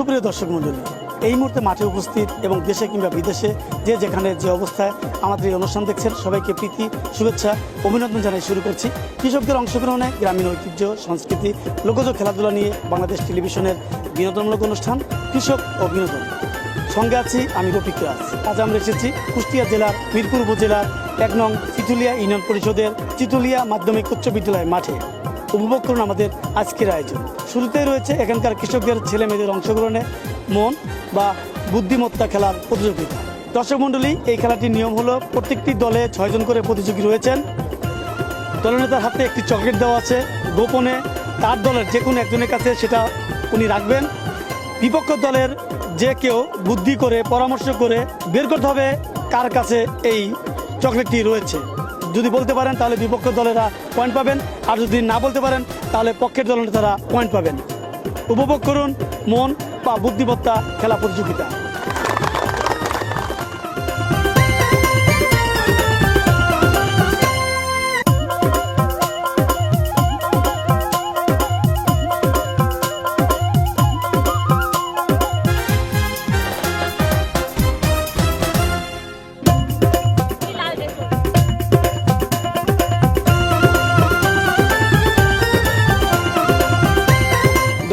সুপ্রিয় দর্শক মণ্ডলী, এই মুহূর্তে মাঠে উপস্থিত এবং দেশে কিংবা বিদেশে যে যেখানে যে অবস্থায় আমাদের এই অনুষ্ঠান দেখছেন, সবাইকে প্রীতি, শুভেচ্ছা, অভিনন্দন জানাই শুরু করছি। কৃষকদের অংশগ্রহণে গ্রামীণ ঐতিহ্য, সংস্কৃতি, লোকজ খেলাধুলা নিয়ে বাংলাদেশ টেলিভিশনের বিনোদনমূলক অনুষ্ঠান, কৃষক ও বিনোদন। সঙ্গে আছি আমি রফিক রাজ। আজ আমরা এসেছি কুষ্টিয়া জেলার, মিরপুর উপজেলার এক নং চিতুলিয়া ইউনিয়ন পরিষদের চিতুলিয়া মাধ্যমিক উচ্চ বিদ্যালয় মাঠে। উপভোগ করুন আমাদের আজকের আয়োজন। শুরুতেই রয়েছে এখানকার কৃষকদের ছেলে মেয়েদের অংশগ্রহণে মন বা বুদ্ধিমত্তা খেলার প্রতিযোগিতা। দর্শক মণ্ডলী, এই খেলাটির নিয়ম হলো প্রত্যেকটি দলে ছয়জন করে প্রতিযোগী রয়েছেন। দলনেতার হাতে একটি চকলেট দেওয়া আছে। গোপনে তার দলের যে কোনো একজনের কাছে সেটা উনি রাখবেন। বিপক্ষ দলের যে কেউ বুদ্ধি করে, পরামর্শ করে বের করতে হবে কার কাছে এই চকলেটটি রয়েছে। যদি বলতে পারেন, তাহলে বিপক্ষ দলেরা পয়েন্ট পাবেন। আর যদি না বলতে পারেন, তাহলে পক্ষের দলের তারা পয়েন্ট পাবেন। উপভোগ করুন মন বা বুদ্ধিমত্তা খেলা প্রতিযোগিতা।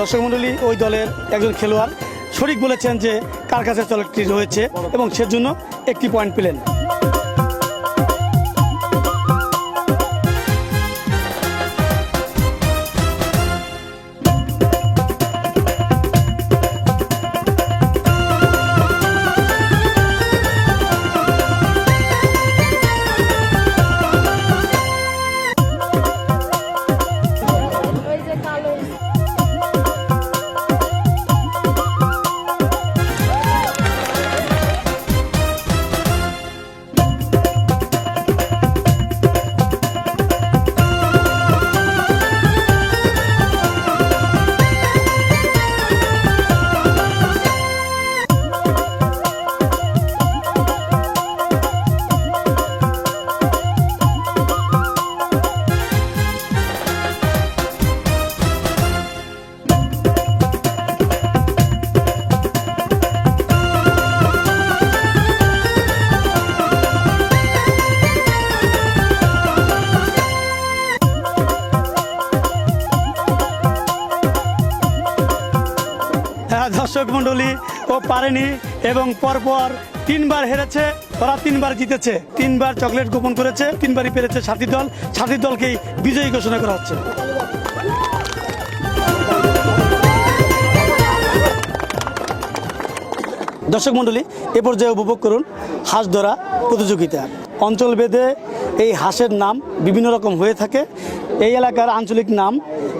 দর্শক মণ্ডলী ওই দলের একজন খেলোয়াড় শরিক বলেছেন যে কার কাছে চলকটি রয়েছে এবং সেজন্য একটি পয়েন্ট পেলেন। দর্শক মণ্ডলী, ও পারেনি এবং পরপর তিনবার হেরেছে, ওরা তিনবার জিতেছে। তিনবার চকলেট গোপন করেছে, তিনবারই পেরেছে সাথী দল। সাথী দলকেই বিজয়ী ঘোষণা করা হচ্ছে। দর্শক মণ্ডলী, এ পর্যায়ে উপভোগ করুন হাঁস ধরা প্রতিযোগিতা। অঞ্চল ভেদে এই হাঁসের নাম বিভিন্ন রকম হয়ে থাকে। এই এলাকার আঞ্চলিক নাম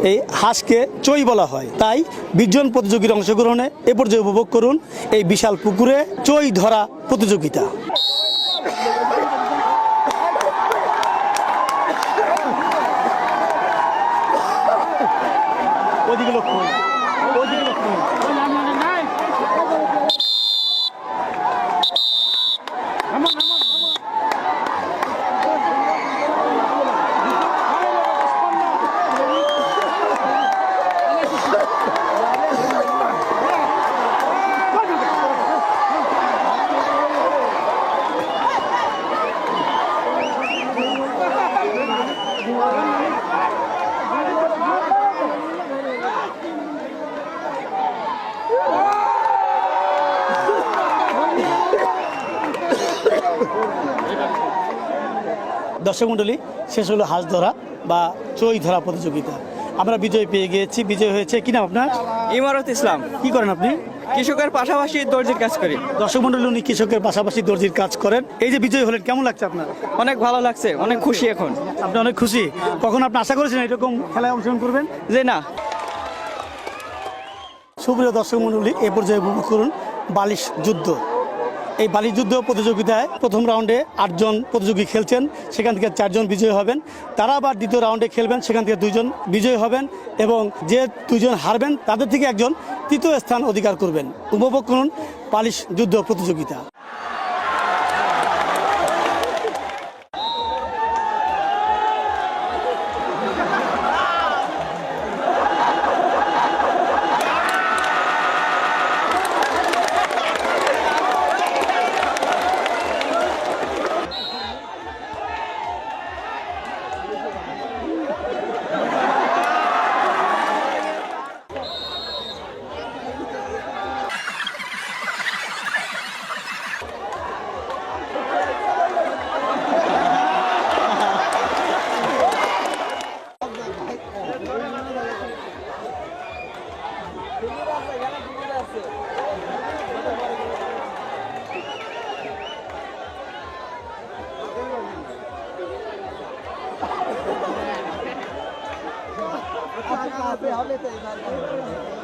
এই হাঁসকে চই বলা হয়। তাই বিশজন প্রতিযোগীর অংশগ্রহণে এ পর্যায়ে উপভোগ করুন এই বিশাল পুকুরে চই ধরা প্রতিযোগিতা। ওদিকে লক্ষ্য করুন। ওদিকে লক্ষ্য করুন। দর্শক মণ্ডলী শেষ হলো হাঁস ধরা বা চই ধরা প্রতিযোগিতা। আমরা বিজয় পেয়ে গিয়েছি বিজয় হয়েছে। কি নাম আপনার? ইমারত ইসলাম। কি করেন আপনি? কৃষকের পাশাপাশি দর্জির কাজ করি। দর্শক মণ্ডলী উনি কৃষকের পাশাপাশি দর্জির কাজ করেন। এই যে বিজয় হলেন কেমন লাগছে আপনার? অনেক ভালো লাগছে অনেক খুশি এখন। আপনি অনেক খুশি। কখন আপনি আশা করেছেন এরকম খেলায় অংশগ্রহণ করবেন? যে না। সুপ্রিয় দর্শক মণ্ডলী এ পর্যায়ে উপভোগ করুন বালিশ যুদ্ধ। এই বালিশ যুদ্ধ প্রতিযোগিতায় প্রথম রাউন্ডে আটজন প্রতিযোগী খেলছেন, সেখান থেকে চারজন বিজয়ী হবেন। তারা আবার দ্বিতীয় রাউন্ডে খেলবেন, সেখান থেকে দুইজন বিজয়ী হবেন এবং যে দুজন হারবেন, তাদের থেকে একজন তৃতীয় স্থান অধিকার করবেন। উপভোগ করুন পালিশ যুদ্ধ প্রতিযোগিতা। लेते हैं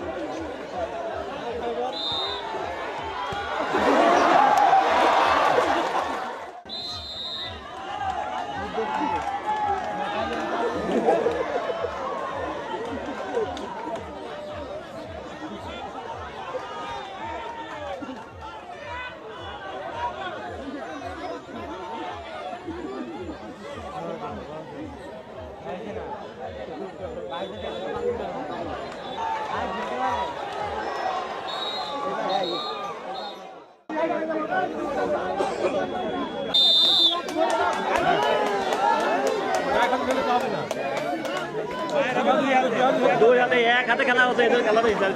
দুই হাতে এক হাতে খেলা হতো এদের খেলা নিলেন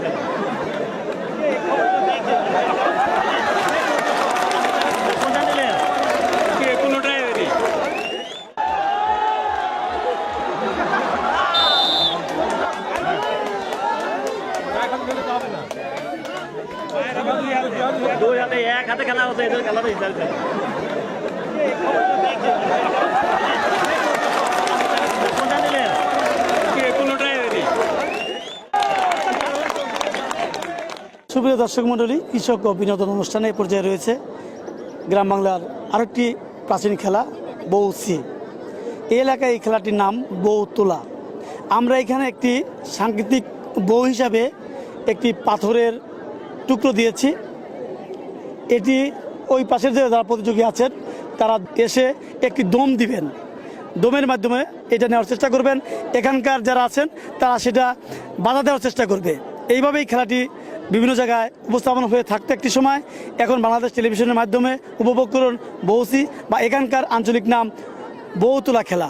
কোনোটাই দুই হাতে এক হাতে খেলা হতো এদের খেলা কোনটা সুপ্রিয় দর্শক মণ্ডলী, কৃষক ও বিনোদন অনুষ্ঠানে পর্যায়ে রয়েছে গ্রাম বাংলার আরেকটি প্রাচীন খেলা বৌসি এই এলাকায় এই খেলাটির নাম বউ তোলা। আমরা এখানে একটি সাংকেতিক বউ হিসাবে একটি পাথরের টুকরো দিয়েছি। এটি ওই পাশের যে যারা প্রতিযোগী আছেন, তারা এসে একটি দম দিবেন। দমের মাধ্যমে এটা নেওয়ার চেষ্টা করবেন। এখানকার যারা আছেন, তারা সেটা বাধা দেওয়ার চেষ্টা করবে। এইভাবেই খেলাটি বিভিন্ন জায়গায় উপস্থাপন হয়ে থাকতে একটি সময়। এখন বাংলাদেশ টেলিভিশনের মাধ্যমে উপভোগ করুন বৌসি বা এখানকার আঞ্চলিক নাম বৌতুলা খেলা।